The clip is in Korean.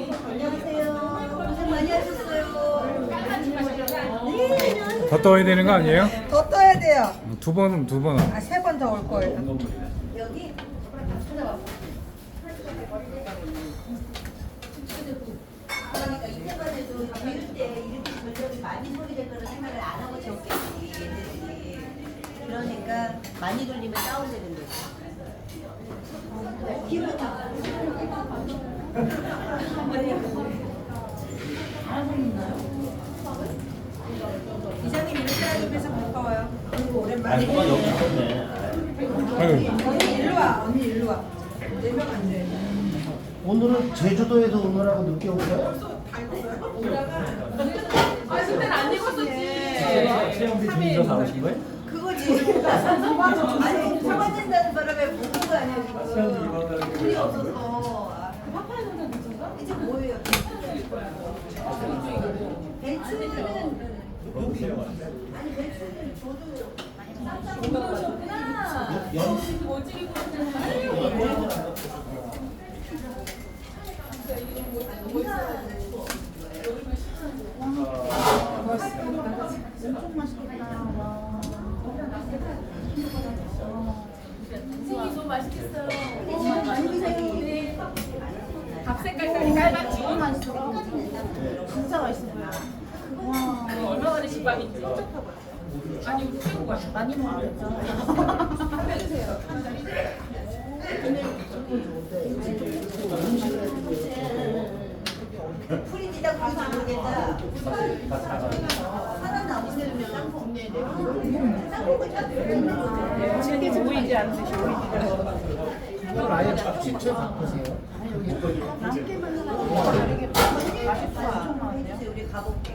안녕하세요. 고생 많이 하셨어요. 네, 안녕하세요. 더 떠야 되는 거 아니에요? 더 떠야 돼요. 두 번은 두 번. 아, 세 번 더 올 거예요. 여기 그러니까 이때만 해도 지을 때 이렇게 전력이 많이 소비될 거는 생각을 안 하고 지었겠지 얘네들이 그러니까 많이 돌리면 다운되는 거지 이장님 인스타그램에서 반가워요. 아이고, 오랜만에. 아유, 언니 일로 와. 언니 일로 와. 네명 안 돼. 오늘은 제주도에서 오느라고 늦게 오세요? 아, 그때는 안 입었었지. 체험비 준비서 나오신 거예요? 그거지 아니 배추는 저도 멋지게 입었잖아. 생이 맛있겠어요. 네. 밥 색깔까지 깔맞지? 진짜 맛있어요. 얼마 만에 집밥인지. 아니, 이거 새우 맛 많이 먹었죠. 풀이지다 풀이지 모르겠다 하나 나오세요 땅콩 땅콩을 다 질겨서 보이지 보이지가 이걸 아예 잡지채 바꾸세요. 해주세요 우리 가볼게